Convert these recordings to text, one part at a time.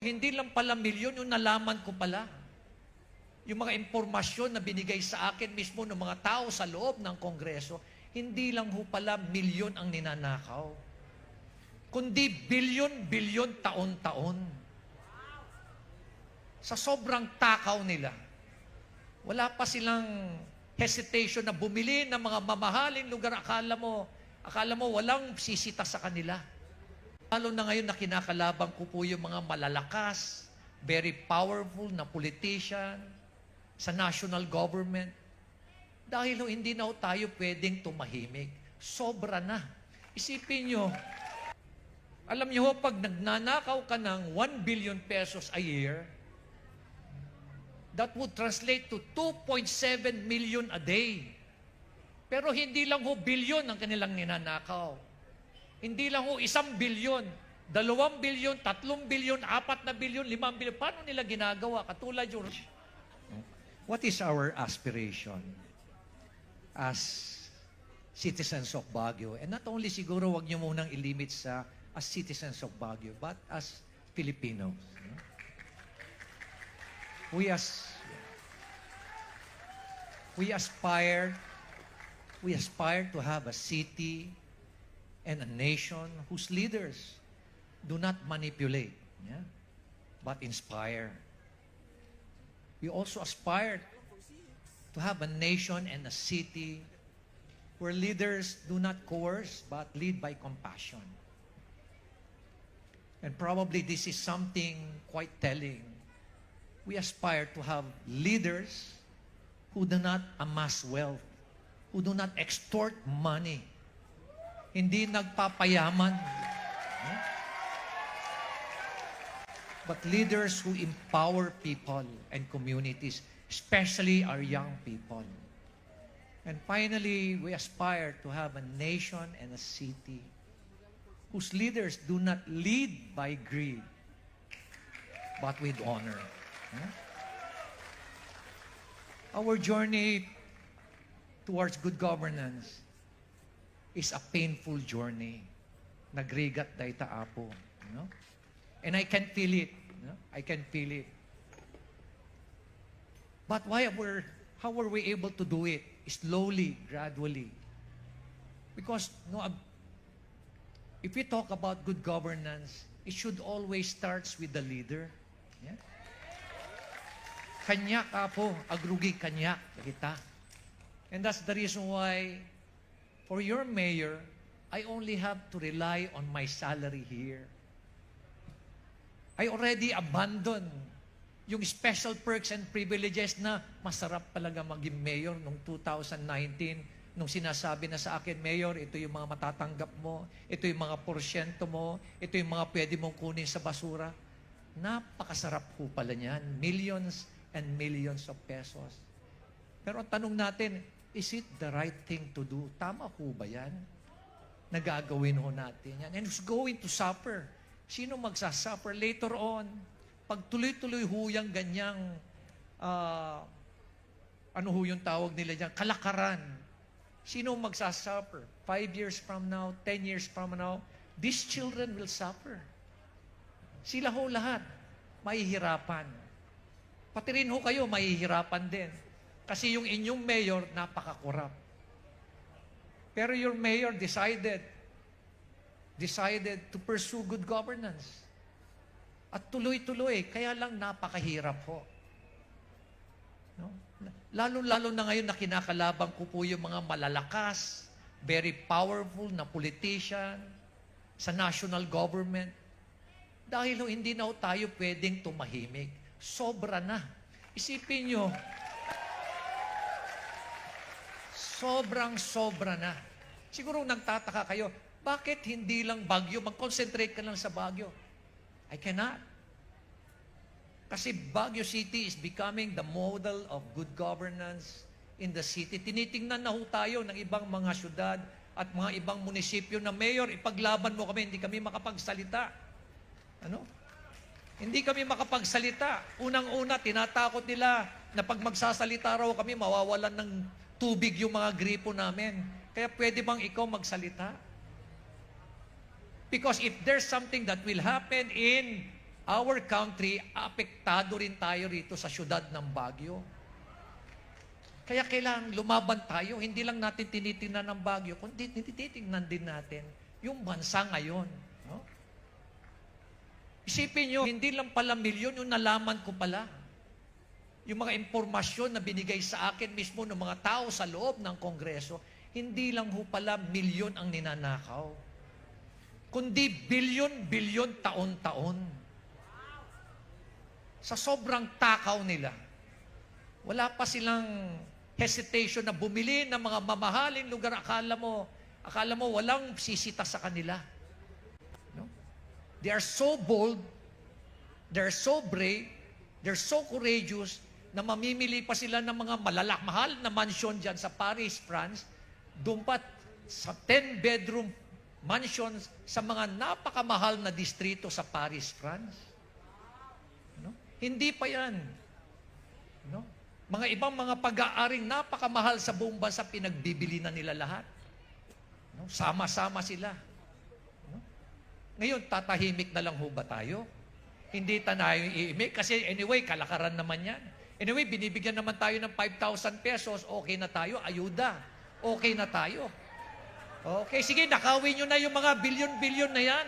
Hindi lang pala milyon yung nalaman ko pala. Yung mga impormasyon na binigay sa akin mismo ng mga tao sa loob ng Kongreso, hindi lang ho pala milyon ang ninanakaw. Kundi bilyon-bilyon taon-taon. Sa sobrang takaw nila, wala pa silang hesitation na bumili ng mga mamahaling lugar. Akala mo, akala mo walang sisita sa kanila. Lalo na ngayon na kinakalaban ko po yung mga malalakas, very powerful na politician sa national government. Dahil ho, hindi na ho tayo pwedeng tumahimik. Sobra na. Isipin nyo, alam nyo ho, pag nagnanakaw ka ng 1 billion pesos a year, that would translate to 2.7 million a day. Pero hindi lang ho bilyon ang kanilang ninanakaw. Hindi lang ho isang bilyon, dalawang bilyon, tatlong bilyon, apat na bilyon, limang bilyon. Paano nila ginagawa? Katulad yung... What is our aspiration as citizens of Baguio? And not only siguro wag niyo munang ilimit sa as citizens of Baguio, but as Filipinos. no? We as we aspire we aspire to have a city and a nation whose leaders do not manipulate, yeah, but inspire. We also aspire to have a nation and a city where leaders do not coerce but lead by compassion. And probably this is something quite telling. We aspire to have leaders who do not amass wealth, who do not extort money, hindi nagpapayaman. But leaders who empower people and communities, especially our young people. And finally, we aspire to have a nation and a city whose leaders do not lead by greed, but with honor. No? Our journey towards good governance is a painful journey. Nagrigat day ta apo. You know? And I can feel it. you know? I can feel it. But why were, how were we able to do it? Slowly, gradually. Because no, if we talk about good governance, it should always starts with the leader. Yeah? Kanya ka po, agrugi kanya kita. And that's the reason why, for your mayor, I only have to rely on my salary here. I already abandoned yung special perks and privileges na masarap talaga maging mayor noong 2019 nung sinasabi na sa akin, Mayor, ito yung mga matatanggap mo, ito yung mga porsyento mo, ito yung mga pwede mong kunin sa basura. Napakasarap po pala niyan. Millions and millions of pesos. Pero ang tanong natin, is it the right thing to do? Tama po ba yan? Nagagawin ho natin yan. And who's going to suffer? Sino magsasuffer later on? Pag tuloy-tuloy ho yung ganyang, ah, ano ho yung tawag nila dyan, kalakaran. Sino magsasuffer? Five years from now, ten years from now, these children will suffer. Sila ho lahat, mahihirapan. Pati rin ho kayo, mahihirapan din. Kasi yung inyong mayor, napaka-corrupt. Pero your mayor decided, decided to pursue good governance. At tuloy-tuloy, kaya lang napakahirap ho. No? Lalo-lalo na ngayon na kinakalaban ko po yung mga malalakas, very powerful na politician sa national government. Dahil ho, hindi na ho tayo pwedeng tumahimik. Sobra na. Isipin nyo, sobrang sobra na. Siguro nagtataka kayo, bakit hindi lang Bagyo? Mag-concentrate ka lang sa Bagyo. I cannot. Kasi Baguio City is becoming the model of good governance in the city. Tinitingnan na ho tayo ng ibang mga syudad at mga ibang munisipyo na mayor, ipaglaban mo kami, hindi kami makapagsalita. Ano? Hindi kami makapagsalita. Unang-una, tinatakot nila na pag magsasalita raw kami, mawawalan ng tubig yung mga gripo namin. Kaya pwede bang ikaw magsalita? Because if there's something that will happen in our country, apektado rin tayo rito sa syudad ng Baguio. Kaya kailangan lumaban tayo. Hindi lang natin tinitingnan ng Baguio, kundi tinitingnan din natin yung bansa ngayon. No? Isipin nyo, hindi lang pala milyon yung nalaman ko pala. Yung mga impormasyon na binigay sa akin mismo ng mga tao sa loob ng Kongreso, hindi lang ho pala milyon ang ninanakaw. Kundi bilyon-bilyon taon-taon. Sa sobrang takaw nila, wala pa silang hesitation na bumili ng mga mamahaling lugar. Akala mo, akala mo walang sisita sa kanila. No? They are so bold, they're so brave, they're so courageous na mamimili pa sila ng mga malalak, mahal na mansion dyan sa Paris, France, dumpat sa 10-bedroom mansions sa mga napakamahal na distrito sa Paris, France. No? Hindi pa yan. No? Mga ibang mga pag-aaring napakamahal sa buong bansa, pinagbibili na nila lahat. No? Sama-sama sila. No? Ngayon, tatahimik na lang ho ba tayo? Hindi tayo iimik kasi anyway, kalakaran naman yan. Anyway, binibigyan naman tayo ng 5,000 pesos, okay na tayo, ayuda. Okay na tayo. Okay, sige, nakawin nyo na yung mga bilyon-bilyon na yan.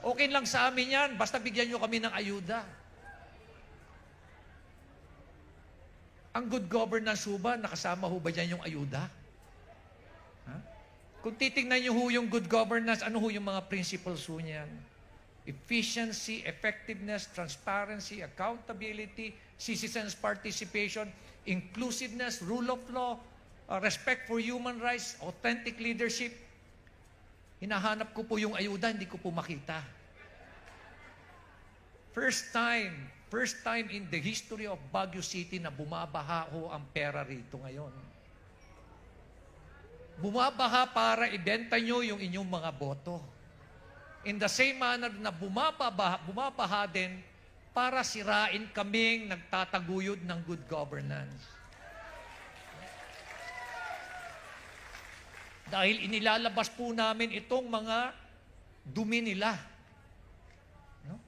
Okay lang sa amin yan, basta bigyan nyo kami ng ayuda. Ang good governance ho ba, nakasama ho ba dyan yung ayuda? Ha? Kung titingnan nyo ho yung good governance, ano ho yung mga principles ho niyan? Efficiency, effectiveness, transparency, accountability, citizens participation, inclusiveness, rule of law, uh, respect for human rights, authentic leadership. Hinahanap ko po yung ayuda, hindi ko po makita. First time, first time in the history of Baguio City na bumabaha ho ang pera rito ngayon. Bumabaha para ibenta nyo yung inyong mga boto. In the same manner na bumabaha, bumabaha din para sirain kaming nagtataguyod ng good governance. Dahil inilalabas po namin itong mga dumi nila. No?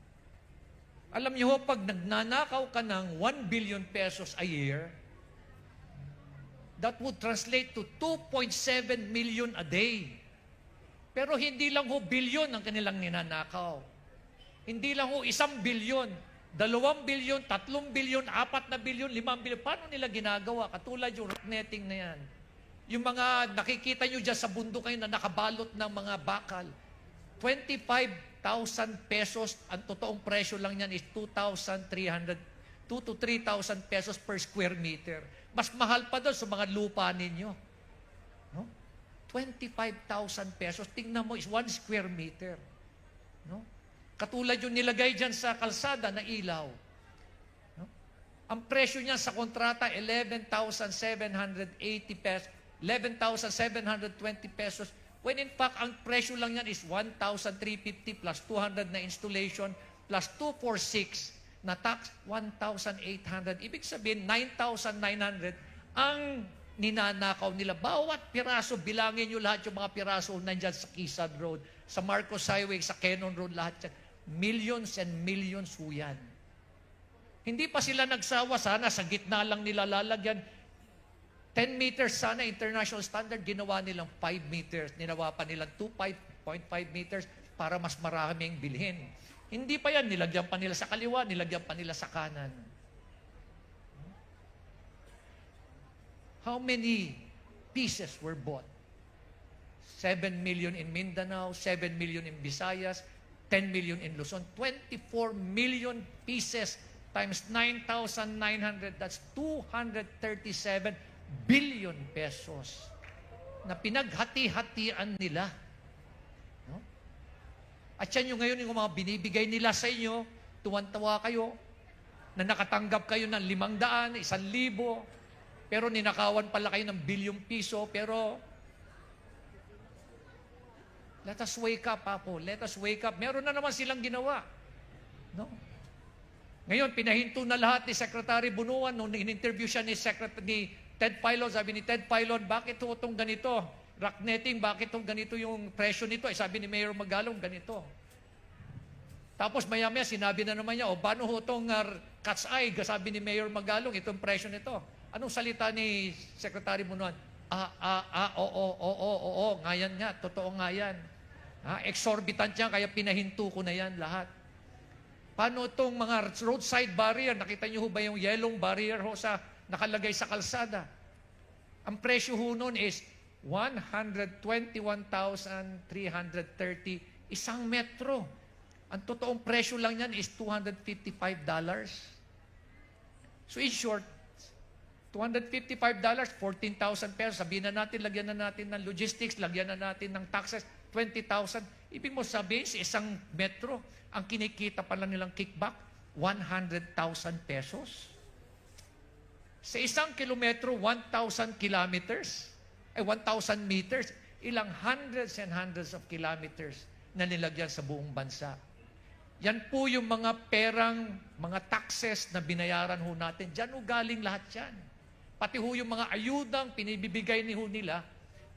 Alam niyo ho, pag nagnanakaw ka ng 1 billion pesos a year, that would translate to 2.7 million a day. Pero hindi lang ho bilyon ang kanilang ninanakaw. Hindi lang ho isang bilyon, dalawang bilyon, tatlong bilyon, apat na bilyon, limang bilyon. Paano nila ginagawa? Katulad yung rock netting na yan. Yung mga nakikita nyo dyan sa bundok kayo na nakabalot ng mga bakal. 25,000 pesos, ang totoong presyo lang yan is 2,300, 2 to 3,000 pesos per square meter. Mas mahal pa doon sa mga lupa ninyo. No? 25,000 pesos. Tingnan mo, is 1 square meter. No? Katulad yung nilagay dyan sa kalsada na ilaw. No? Ang presyo niya sa kontrata, 11,780 pesos. 11,720 pesos. When in fact, ang presyo lang yan is 1,350 plus 200 na installation plus 246 na tax, 1,800. Ibig sabihin, 9,900 ang ninanakaw nila. Bawat piraso, bilangin nyo lahat yung mga piraso nandyan sa Kisad Road, sa Marcos Highway, sa Cannon Road, lahat yan. Millions and millions ho yan. Hindi pa sila nagsawa. Sana sa gitna lang nila lalagyan. 10 meters sana, international standard, ginawa nilang 5 meters. Ninawa pa nilang 2.5 meters para mas maraming bilhin. Hindi pa yan, nilagyan pa nila sa kaliwa, nilagyan pa nila sa kanan. How many pieces were bought? 7 million in Mindanao, 7 million in Visayas, 10 million in Luzon, 24 million pieces times 9,900, that's 237 billion pesos na pinaghati-hatian nila. No? At yan yung ngayon yung mga binibigay nila sa inyo, tuwan-tawa kayo, na nakatanggap kayo ng limang daan, isang libo, pero ninakawan pala kayo ng bilyong piso, pero let us wake up, Apo. Let us wake up. Meron na naman silang ginawa. No? Ngayon, pinahinto na lahat ni Secretary Bunuan nung in-interview siya ni, Secretary, ni Ted Pilon. Sabi ni Ted Pilon, bakit ho itong ganito? Rock netting, bakit itong ganito yung presyo nito? Eh, sabi ni Mayor Magalong, ganito. Tapos maya-maya sinabi na naman niya, o paano ho itong uh, cat's eye, sabi ni Mayor Magalong, itong presyo nito. Anong salita ni Secretary Bunuan? Ah, ah, ah, oo, oo, oo, oo, nga yan nga, totoo nga yan. Ha, exorbitant yan, kaya pinahinto ko na yan lahat. Paano itong mga roadside barrier? Nakita niyo ho ba yung yellow barrier ho sa nakalagay sa kalsada? Ang presyo ho nun is 121,330 isang metro. Ang totoong presyo lang yan is $255. So in short, $255, 14,000 pesos. Sabihin na natin, lagyan na natin ng logistics, lagyan na natin ng taxes, 20,000. Ibig mo sabihin, sa isang metro, ang kinikita pala nilang kickback, 100,000 pesos. Sa isang kilometro, 1,000 kilometers, ay 1,000 meters, ilang hundreds and hundreds of kilometers na nilagyan sa buong bansa. Yan po yung mga perang, mga taxes na binayaran ho natin. Diyan ho galing lahat yan. Pati ho yung mga ayudang pinibibigay ni ho nila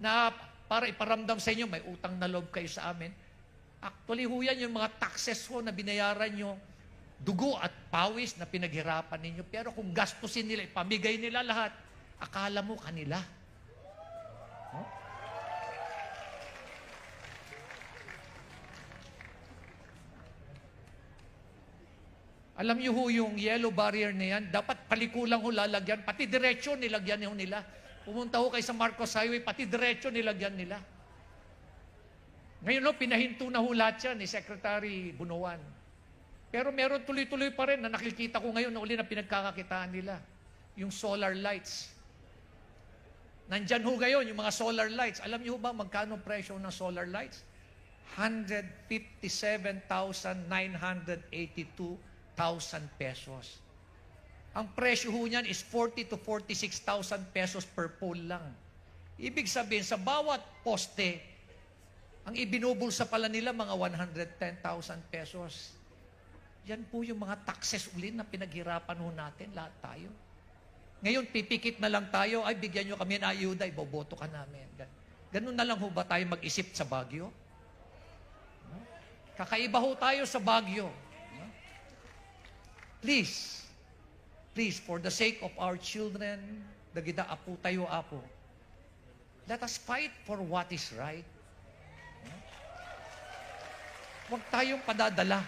na para iparamdam sa inyo, may utang na loob kayo sa amin. Actually ho yan yung mga taxes ho na binayaran nyo, dugo at pawis na pinaghirapan ninyo. Pero kung gastusin nila, ipamigay nila lahat, akala mo kanila. No? Alam niyo ho yung yellow barrier na yan, dapat palikulang ho lalagyan, pati diretsyo nilagyan ho nila. Pumunta ho kayo sa Marcos Highway, pati diretsyo nilagyan nila. Ngayon ho, pinahinto na ho lahat ni Secretary Bunuan. Pero meron tuloy-tuloy pa rin na nakikita ko ngayon na uli na pinagkakakitaan nila. Yung solar lights. Nandyan ho ngayon yung mga solar lights. Alam niyo ba magkano presyo ng solar lights? 157,982 1,000 pesos. Ang presyo ho niyan is 40 to 46,000 pesos per pole lang. Ibig sabihin, sa bawat poste, ang ibinubulsa pala nila mga 110,000 pesos. Yan po yung mga taxes uli na pinaghirapan ho natin, lahat tayo. Ngayon, pipikit na lang tayo, ay bigyan nyo kami ng ayuda, iboboto ka namin. Gan- Ganun na lang ho ba tayo mag-isip sa Bagyo? Kakaiba ho tayo sa Bagyo. Please, please, for the sake of our children, dagida apo tayo apo, let us fight for what is right. Huwag tayong padadala.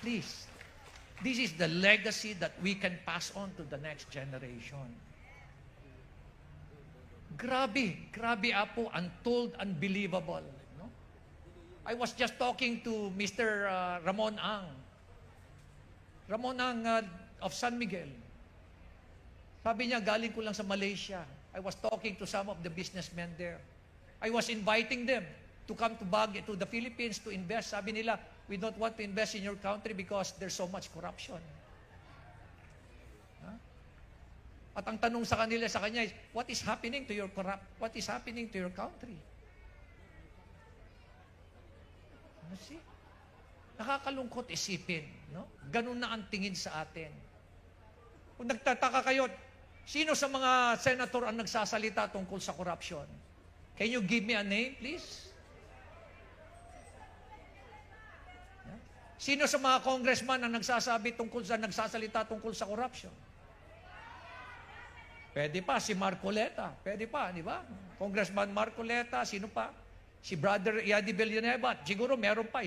Please. This is the legacy that we can pass on to the next generation. Grabe, grabe apo, untold, unbelievable. No? I was just talking to Mr. uh, Ramon Ang, Ramon ang uh, of San Miguel. Sabi niya, galing ko lang sa Malaysia. I was talking to some of the businessmen there. I was inviting them to come to Baguio, to the Philippines to invest. Sabi nila, we don't want to invest in your country because there's so much corruption. Ha? At ang tanong sa kanila sa kanya is, what is happening to your corrupt, what is happening to your country? Ano see? Nakakalungkot isipin, no? Ganun na ang tingin sa atin. Kung nagtataka kayo, sino sa mga senator ang nagsasalita tungkol sa corruption? Can you give me a name, please? Sino sa mga congressman ang nagsasabi tungkol sa nagsasalita tungkol sa corruption? Pwede pa si Marcoleta, pwede pa, di ba? Congressman Marcoleta, sino pa? Si Brother Yadi Villanueva, siguro meron pa,